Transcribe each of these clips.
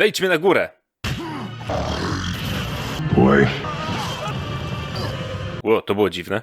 Wejdźmy na górę! Boy. Ło, to było dziwne.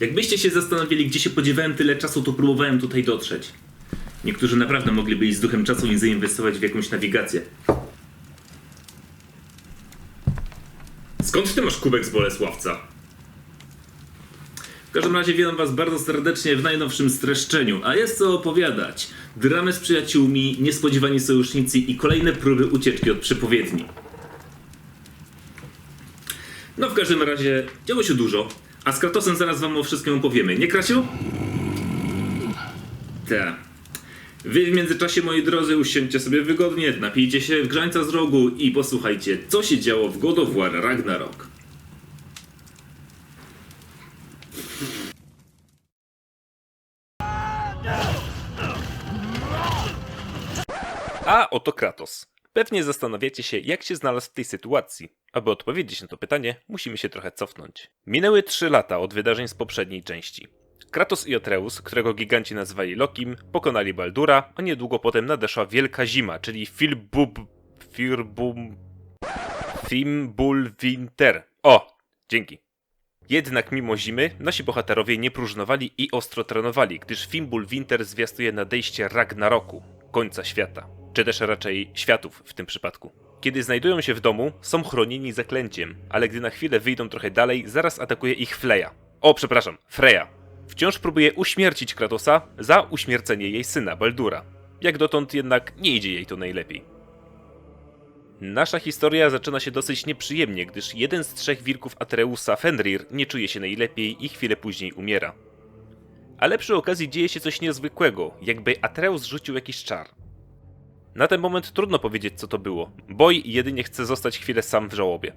Jakbyście się zastanowili, gdzie się podziewałem tyle czasu, to próbowałem tutaj dotrzeć. Niektórzy naprawdę mogliby iść z duchem czasu i zainwestować w jakąś nawigację. Skąd ty masz kubek z Bolesławca? W każdym razie witam was bardzo serdecznie w najnowszym streszczeniu, a jest co opowiadać. Dramy z przyjaciółmi, niespodziewani sojusznicy i kolejne próby ucieczki od przepowiedni. No w każdym razie działo się dużo, a z Kratosem zaraz wam o wszystkim opowiemy, nie Krasiu? Tak. Wy w międzyczasie, moi drodzy, usiądźcie sobie wygodnie, napijcie się grzańca z rogu i posłuchajcie, co się działo w God of War Ragnarok. A oto Kratos. Pewnie zastanawiacie się, jak się znalazł w tej sytuacji. Aby odpowiedzieć na to pytanie, musimy się trochę cofnąć. Minęły 3 lata od wydarzeń z poprzedniej części. Kratos i Atreus, którego giganci nazwali Lokim, pokonali Baldura, a niedługo potem nadeszła Wielka Zima, czyli Filbub... Firbum... Fimbulwinter. O! Dzięki. Jednak mimo zimy, nasi bohaterowie nie próżnowali i ostro trenowali, gdyż Fimbulwinter zwiastuje nadejście Ragnaroku, końca świata. Czy też raczej światów w tym przypadku. Kiedy znajdują się w domu, są chronieni zaklęciem, ale gdy na chwilę wyjdą trochę dalej, zaraz atakuje ich Freya. O, przepraszam, Freya. Wciąż próbuje uśmiercić Kratosa za uśmiercenie jej syna, Baldura. Jak dotąd jednak nie idzie jej to najlepiej. Nasza historia zaczyna się dosyć nieprzyjemnie, gdyż jeden z trzech wilków Atreusa, Fenrir, nie czuje się najlepiej i chwilę później umiera. Ale przy okazji dzieje się coś niezwykłego, jakby Atreus rzucił jakiś czar. Na ten moment trudno powiedzieć, co to było. Boj jedynie chce zostać chwilę sam w żałobie.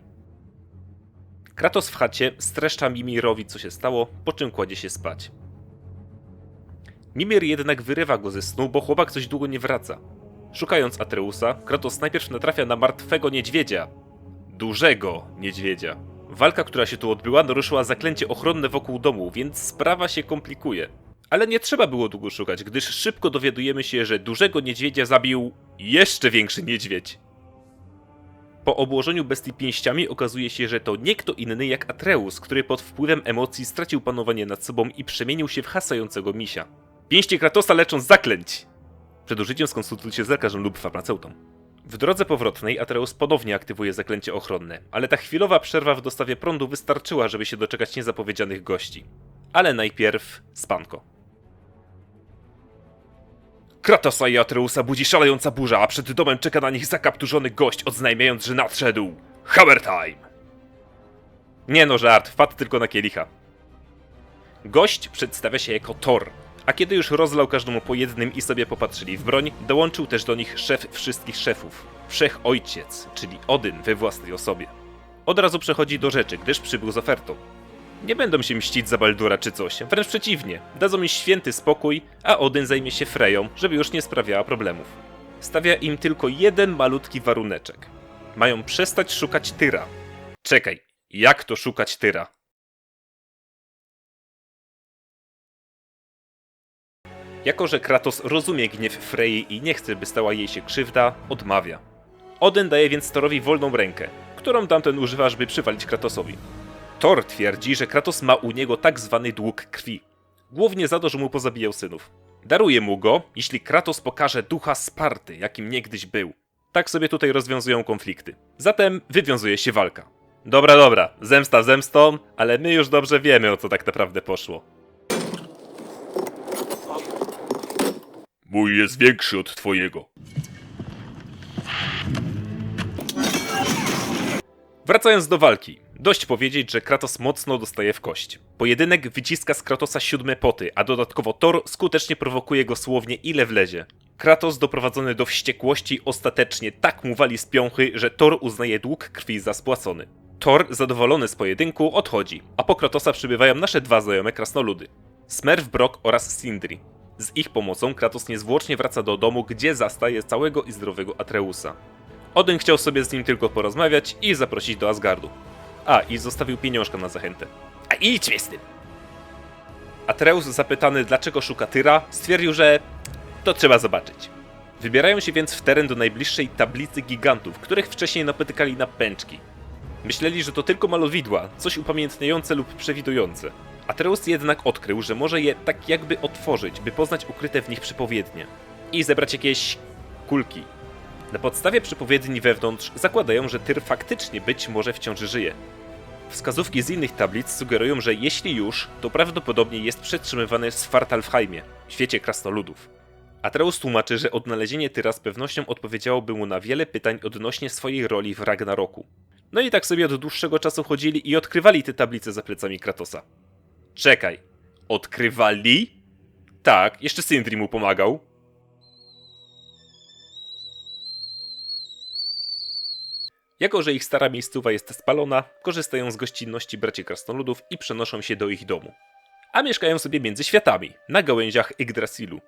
Kratos w chacie streszcza Mimirowi, co się stało, po czym kładzie się spać. Mimir jednak wyrywa go ze snu, bo chłopak coś długo nie wraca. Szukając Atreusa, Kratos najpierw natrafia na martwego niedźwiedzia. Dużego niedźwiedzia. Walka, która się tu odbyła, naruszyła zaklęcie ochronne wokół domu, więc sprawa się komplikuje. Ale nie trzeba było długo szukać, gdyż szybko dowiadujemy się, że dużego niedźwiedzia zabił jeszcze większy niedźwiedź. Po obłożeniu bestii pięściami okazuje się, że to nie kto inny jak Atreus, który pod wpływem emocji stracił panowanie nad sobą i przemienił się w hasającego misia. Pięście Kratosa leczą z zaklęć! Przed użyciem skonsultujcie z lekarzem lub farmaceutą. W drodze powrotnej Atreus ponownie aktywuje zaklęcie ochronne, ale ta chwilowa przerwa w dostawie prądu wystarczyła, żeby się doczekać niezapowiedzianych gości. Ale najpierw spanko. Kratosa i Atreusa budzi szalejąca burza, a przed domem czeka na nich zakapturzony gość, odznajmiając, że nadszedł Hammer Time! Nie no, żart, wpadł tylko na kielicha. Gość przedstawia się jako Thor, a kiedy już rozlał każdemu po jednym i sobie popatrzyli w broń, dołączył też do nich szef wszystkich szefów, Wszechojciec, czyli Odyn we własnej osobie. Od razu przechodzi do rzeczy, gdyż przybył z ofertą. Nie będą się mścić za Baldura czy coś, wręcz przeciwnie, dadzą mi święty spokój, a Odyn zajmie się Freją, żeby już nie sprawiała problemów. Stawia im tylko jeden malutki waruneczek. Mają przestać szukać Tyra. Czekaj, jak to szukać Tyra? Jako, że Kratos rozumie gniew Frey i nie chce, by stała jej się krzywda, odmawia. Odyn daje więc Thorowi wolną rękę, którą tamten używa, żeby przywalić Kratosowi. Thor twierdzi, że Kratos ma u niego tak zwany dług krwi. Głównie za to, że mu pozabijał synów. Daruje mu go, jeśli Kratos pokaże ducha Sparty, jakim niegdyś był. Tak sobie tutaj rozwiązują konflikty. Zatem wywiązuje się walka. Dobra, dobra, zemsta zemstą, ale my już dobrze wiemy, o co tak naprawdę poszło. Mój jest większy od twojego. Wracając do walki. Dość powiedzieć, że Kratos mocno dostaje w kość. Pojedynek wyciska z Kratosa siódme poty, a dodatkowo Thor skutecznie prowokuje go słownie ile wlezie. Kratos doprowadzony do wściekłości ostatecznie tak mu wali z piąchy, że Thor uznaje dług krwi za spłacony. Thor, zadowolony z pojedynku, odchodzi, a po Kratosa przybywają nasze dwa znajome krasnoludy. Smerf Brock oraz Sindri. Z ich pomocą Kratos niezwłocznie wraca do domu, gdzie zastaje całego i zdrowego Atreusa. Odyn chciał sobie z nim tylko porozmawiać i zaprosić do Asgardu. A, i zostawił pieniążka na zachętę. A idźmy z tym! Atreus, zapytany dlaczego szuka Tyra, stwierdził, że to trzeba zobaczyć. Wybierają się więc w teren do najbliższej tablicy gigantów, których wcześniej napotykali na pęczki. Myśleli, że to tylko malowidła, coś upamiętniające lub przewidujące. Atreus jednak odkrył, że może je tak jakby otworzyć, by poznać ukryte w nich przepowiednie. I zebrać jakieś kulki. Na podstawie przepowiedni wewnątrz zakładają, że Tyr faktycznie być może wciąż żyje. Wskazówki z innych tablic sugerują, że jeśli już, to prawdopodobnie jest przetrzymywany w Svartalfheimie, świecie krasnoludów. Atreus tłumaczy, że odnalezienie Tyra z pewnością odpowiedziałoby mu na wiele pytań odnośnie swojej roli w Ragnaroku. No i tak sobie od dłuższego czasu chodzili i odkrywali te tablice za plecami Kratosa. Czekaj, odkrywali? Tak, jeszcze Sindri mu pomagał. Jako, że ich stara miejscowa jest spalona, korzystają z gościnności braci krasnoludów i przenoszą się do ich domu. A mieszkają sobie między światami, na gałęziach Yggdrasilu.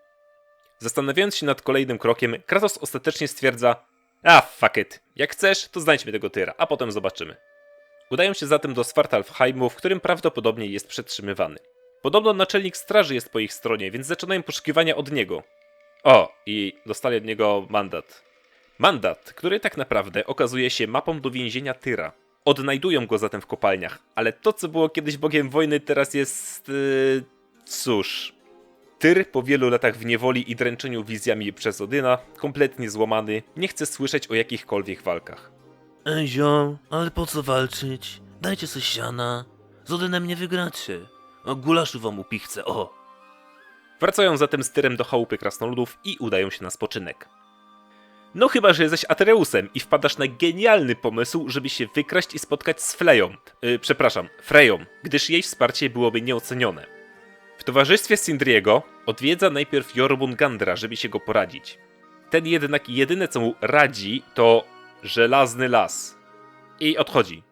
Zastanawiając się nad kolejnym krokiem, Kratos ostatecznie stwierdza A, fuck it. Jak chcesz, to znajdźmy tego tyra, a potem zobaczymy. Udają się zatem do Svartalfheimu, w którym prawdopodobnie jest przetrzymywany. Podobno naczelnik straży jest po ich stronie, więc zaczynają poszukiwania od niego. O, i dostali od niego mandat. Mandat, który tak naprawdę okazuje się mapą do więzienia Tyra. Odnajdują go zatem w kopalniach, ale to co było kiedyś bogiem wojny teraz jest... Yy, cóż... Tyr po wielu latach w niewoli i dręczeniu wizjami przez Odyna, kompletnie złamany, nie chce słyszeć o jakichkolwiek walkach. Ej ziom, ale po co walczyć? Dajcie coś siana. Z Odynem nie wygracie. O gulaszu wam upichcę, o. Wracają zatem z Tyrem do chałupy krasnoludów i udają się na spoczynek. No chyba, że jesteś Atereusem i wpadasz na genialny pomysł, żeby się wykraść i spotkać z Fleją. Yy, przepraszam, Freją, gdyż jej wsparcie byłoby nieocenione. W towarzystwie Sindriego odwiedza najpierw Jormungandra, żeby się go poradzić. Ten jednak jedyne co mu radzi to żelazny las. I odchodzi.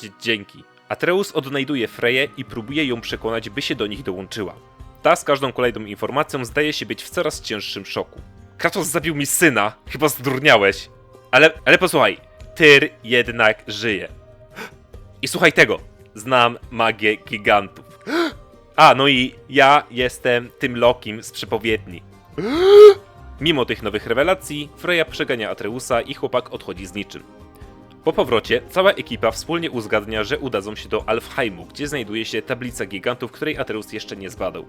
Dzie- dzięki. Atreus odnajduje Freję i próbuje ją przekonać, by się do nich dołączyła. Ta z każdą kolejną informacją zdaje się być w coraz cięższym szoku. Kratos zabił mi syna, chyba zdurniałeś. Ale, ale posłuchaj, Tyr jednak żyje. I słuchaj tego, znam magię gigantów. A, no i ja jestem tym Lokim z przepowiedni. Mimo tych nowych rewelacji, Freya przegania Atreusa i chłopak odchodzi z niczym. Po powrocie, cała ekipa wspólnie uzgadnia, że udadzą się do Alfheimu, gdzie znajduje się tablica gigantów, której Atreus jeszcze nie zbadał.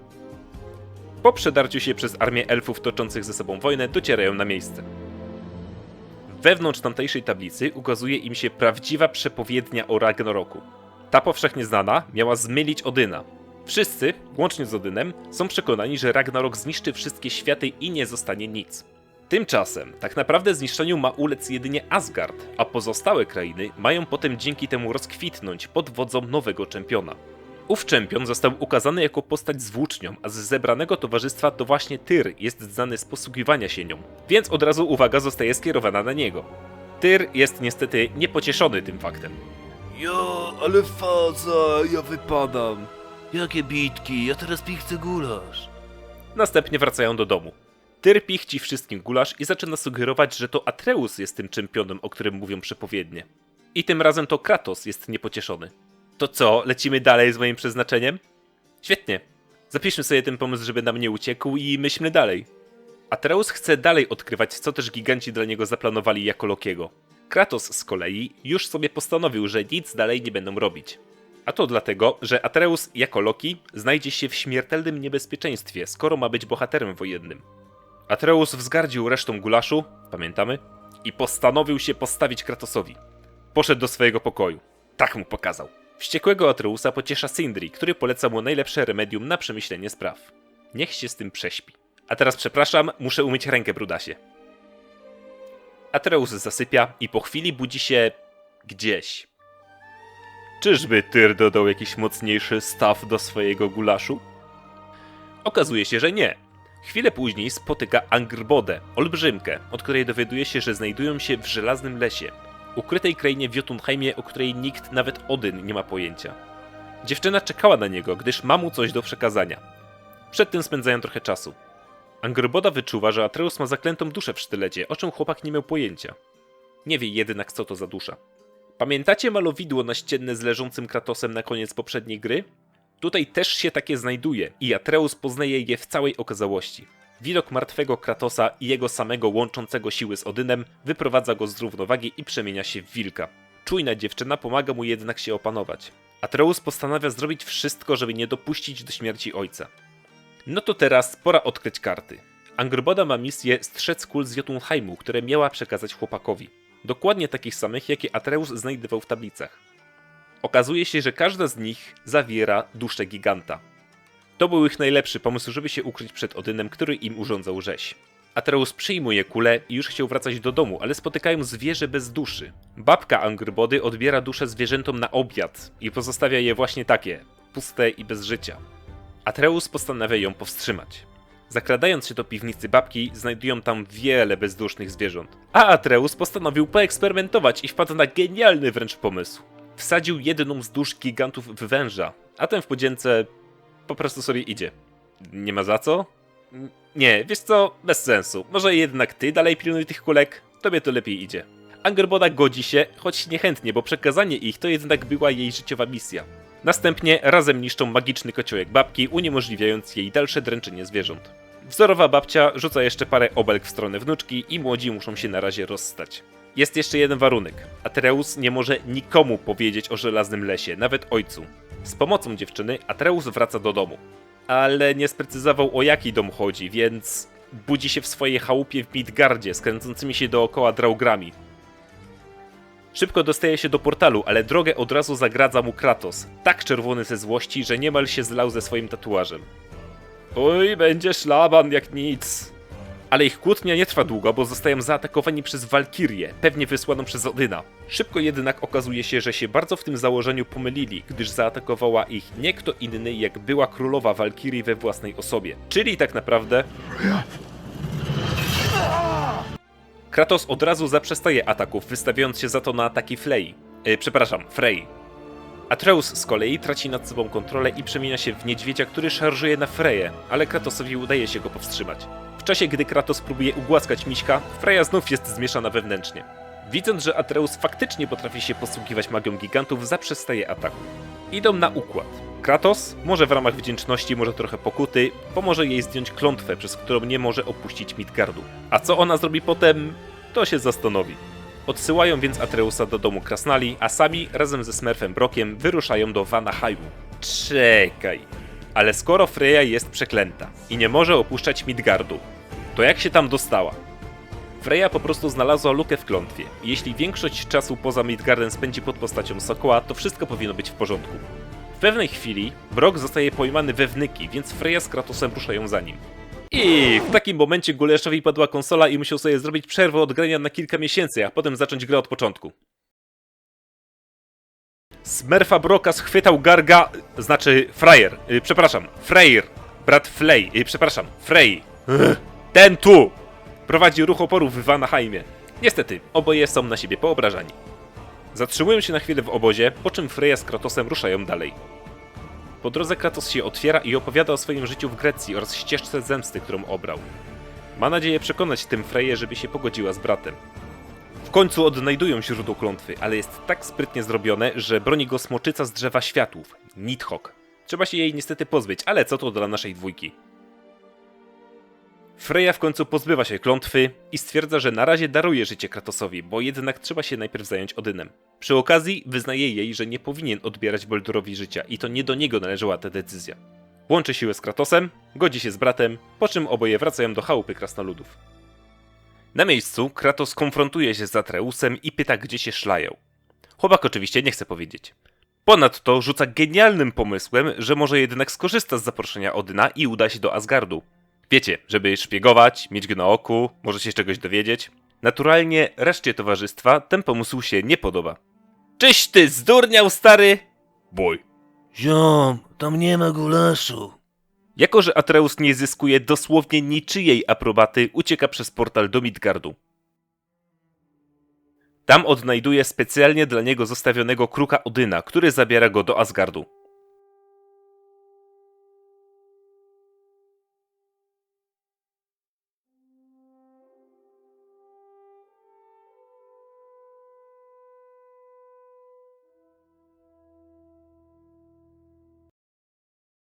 Po przedarciu się przez armię elfów toczących ze sobą wojnę, docierają na miejsce. Wewnątrz tamtejszej tablicy ukazuje im się prawdziwa przepowiednia o Ragnaroku. Ta powszechnie znana miała zmylić Odyna. Wszyscy, łącznie z Odynem, są przekonani, że Ragnarok zniszczy wszystkie światy i nie zostanie nic. Tymczasem, tak naprawdę zniszczeniu ma ulec jedynie Asgard, a pozostałe krainy mają potem dzięki temu rozkwitnąć pod wodzą nowego czempiona. Ów czempion został ukazany jako postać z włócznią, a z zebranego towarzystwa to właśnie Tyr jest znany z posługiwania się nią, więc od razu uwaga zostaje skierowana na niego. Tyr jest niestety niepocieszony tym faktem. Jo, ale faza, ja wypadam. Jakie bitki, ja teraz pichcę gulasz. Następnie wracają do domu. Tyr pichci wszystkim gulasz i zaczyna sugerować, że to Atreus jest tym czempionem, o którym mówią przepowiednie. I tym razem to Kratos jest niepocieszony. To co, lecimy dalej z moim przeznaczeniem? Świetnie. Zapiszmy sobie ten pomysł, żeby nam nie uciekł i myślmy dalej. Atreus chce dalej odkrywać, co też giganci dla niego zaplanowali jako Lokiego. Kratos z kolei już sobie postanowił, że nic dalej nie będą robić. A to dlatego, że Atreus jako Loki znajdzie się w śmiertelnym niebezpieczeństwie, skoro ma być bohaterem wojennym. Atreus wzgardził resztą gulaszu, pamiętamy, i postanowił się postawić Kratosowi. Poszedł do swojego pokoju. Tak mu pokazał. Wściekłego Atreusa pociesza Sindri, który poleca mu najlepsze remedium na przemyślenie spraw. Niech się z tym prześpi. A teraz przepraszam, muszę umyć rękę, brudasie. Atreus zasypia i po chwili budzi się gdzieś. Czyżby Tyr dodał jakiś mocniejszy staw do swojego gulaszu? Okazuje się, że nie. Chwilę później spotyka Angrbodę, olbrzymkę, od której dowiaduje się, że znajdują się w żelaznym lesie, ukrytej krainie Jotunheimie, o której nikt, nawet Odyn, nie ma pojęcia. Dziewczyna czekała na niego, gdyż ma mu coś do przekazania. Przed tym spędzają trochę czasu. Angrboda wyczuwa, że Atreus ma zaklętą duszę w sztylecie, o czym chłopak nie miał pojęcia. Nie wie jednak, co to za dusza. Pamiętacie malowidło naścienne z leżącym Kratosem na koniec poprzedniej gry? Tutaj też się takie znajduje i Atreus poznaje je w całej okazałości. Widok martwego Kratosa i jego samego łączącego siły z Odynem wyprowadza go z równowagi i przemienia się w wilka. Czujna dziewczyna pomaga mu jednak się opanować. Atreus postanawia zrobić wszystko, żeby nie dopuścić do śmierci ojca. No to teraz pora odkryć karty. Angrboda ma misję strzec kul z Jotunheimu, które miała przekazać chłopakowi. Dokładnie takich samych, jakie Atreus znajdował w tablicach. Okazuje się, że każda z nich zawiera duszę giganta. To był ich najlepszy pomysł, żeby się ukryć przed Odynem, który im urządzał rzeź. Atreus przyjmuje kulę i już chciał wracać do domu, ale spotykają zwierzę bez duszy. Babka Angrbody odbiera duszę zwierzętom na obiad i pozostawia je właśnie takie, puste i bez życia. Atreus postanawia ją powstrzymać. Zakradając się do piwnicy babki, znajdują tam wiele bezdusznych zwierząt. A Atreus postanowił poeksperymentować i wpadł na genialny wręcz pomysł. Wsadził jedną z dusz gigantów w węża, a ten w podzięce po prostu sobie idzie. Nie ma za co? Nie, wiesz co, bez sensu. Może jednak ty dalej pilnuj tych kulek? Tobie to lepiej idzie. Angerboda godzi się, choć niechętnie, bo przekazanie ich to jednak była jej życiowa misja. Następnie razem niszczą magiczny kociołek babki, uniemożliwiając jej dalsze dręczenie zwierząt. Wzorowa babcia rzuca jeszcze parę obelg w stronę wnuczki i młodzi muszą się na razie rozstać. Jest jeszcze jeden warunek. Atreus nie może nikomu powiedzieć o żelaznym lesie, nawet ojcu. Z pomocą dziewczyny Atreus wraca do domu. Ale nie sprecyzował o jaki dom chodzi, więc budzi się w swojej chałupie w Midgardzie, skręcącymi się dookoła draugrami. Szybko dostaje się do portalu, ale drogę od razu zagradza mu Kratos, tak czerwony ze złości, że niemal się zlał ze swoim tatuażem. Oj, będzie szlaban jak nic. Ale ich kłótnia nie trwa długo, bo zostają zaatakowani przez Walkirię, pewnie wysłaną przez Odyna. Szybko jednak okazuje się, że się bardzo w tym założeniu pomylili, gdyż zaatakowała ich nie kto inny jak była królowa Walkirii we własnej osobie. Czyli tak naprawdę... Kratos od razu zaprzestaje ataków, wystawiając się za to na ataki Flei. E, przepraszam, Frey. Atreus z kolei traci nad sobą kontrolę i przemienia się w niedźwiedzia, który szarżuje na Freję, ale Kratosowi udaje się go powstrzymać. W czasie, gdy Kratos próbuje ugłaskać Miśka, Freja znów jest zmieszana wewnętrznie. Widząc, że Atreus faktycznie potrafi się posługiwać magią gigantów, zaprzestaje ataku. Idą na układ. Kratos, może w ramach wdzięczności, może trochę pokuty, pomoże jej zdjąć klątwę, przez którą nie może opuścić Midgardu. A co ona zrobi potem, to się zastanowi. Odsyłają więc Atreusa do domu Krasnali, a sami razem ze Smurfem Brokiem wyruszają do Vanaheimu. Czekaj. Ale skoro Freya jest przeklęta i nie może opuszczać Midgardu, to jak się tam dostała? Freya po prostu znalazła lukę w klątwie. Jeśli większość czasu poza Midgardem spędzi pod postacią Sokoła, to wszystko powinno być w porządku. W pewnej chwili Brok zostaje pojmany we wnyki, więc Freya z Kratosem ruszają za nim. I w takim momencie Guleszowi padła konsola i musiał sobie zrobić przerwę od grania na kilka miesięcy, a potem zacząć grę od początku. Smurfa Broka schwytał Garga, znaczy Frajer, y, przepraszam, Freyr, brat Flej, y, przepraszam, Frey. Ten tu! Prowadzi ruch oporu w Vanaheimie. Niestety, oboje są na siebie poobrażani. Zatrzymują się na chwilę w obozie, po czym Freya z Kratosem ruszają dalej. Po drodze Kratos się otwiera i opowiada o swoim życiu w Grecji oraz ścieżce zemsty, którą obrał. Ma nadzieję przekonać tym Freję, żeby się pogodziła z bratem. W końcu odnajdują źródło klątwy, ale jest tak sprytnie zrobione, że broni go smoczyca z drzewa światłów, Nidhogg. Trzeba się jej niestety pozbyć, ale co to dla naszej dwójki? Freya w końcu pozbywa się klątwy i stwierdza, że na razie daruje życie Kratosowi, bo jednak trzeba się najpierw zająć Odynem. Przy okazji wyznaje jej, że nie powinien odbierać Boldurowi życia i to nie do niego należała ta decyzja. Łączy siłę z Kratosem, godzi się z bratem, po czym oboje wracają do chałupy krasnoludów. Na miejscu Kratos konfrontuje się z Atreusem i pyta, gdzie się szlają. Chłopak oczywiście nie chce powiedzieć. Ponadto rzuca genialnym pomysłem, że może jednak skorzysta z zaproszenia Odyna i uda się do Asgardu. Wiecie, żeby szpiegować, mieć go na oku, może się czegoś dowiedzieć. Naturalnie reszcie towarzystwa ten pomysł się nie podoba. Czyś ty zdurniał, stary? Boj. Ziom, tam nie ma gulaszu. Jako, że Atreus nie zyskuje dosłownie niczyjej aprobaty, ucieka przez portal do Midgardu. Tam odnajduje specjalnie dla niego zostawionego kruka Odyna, który zabiera go do Asgardu.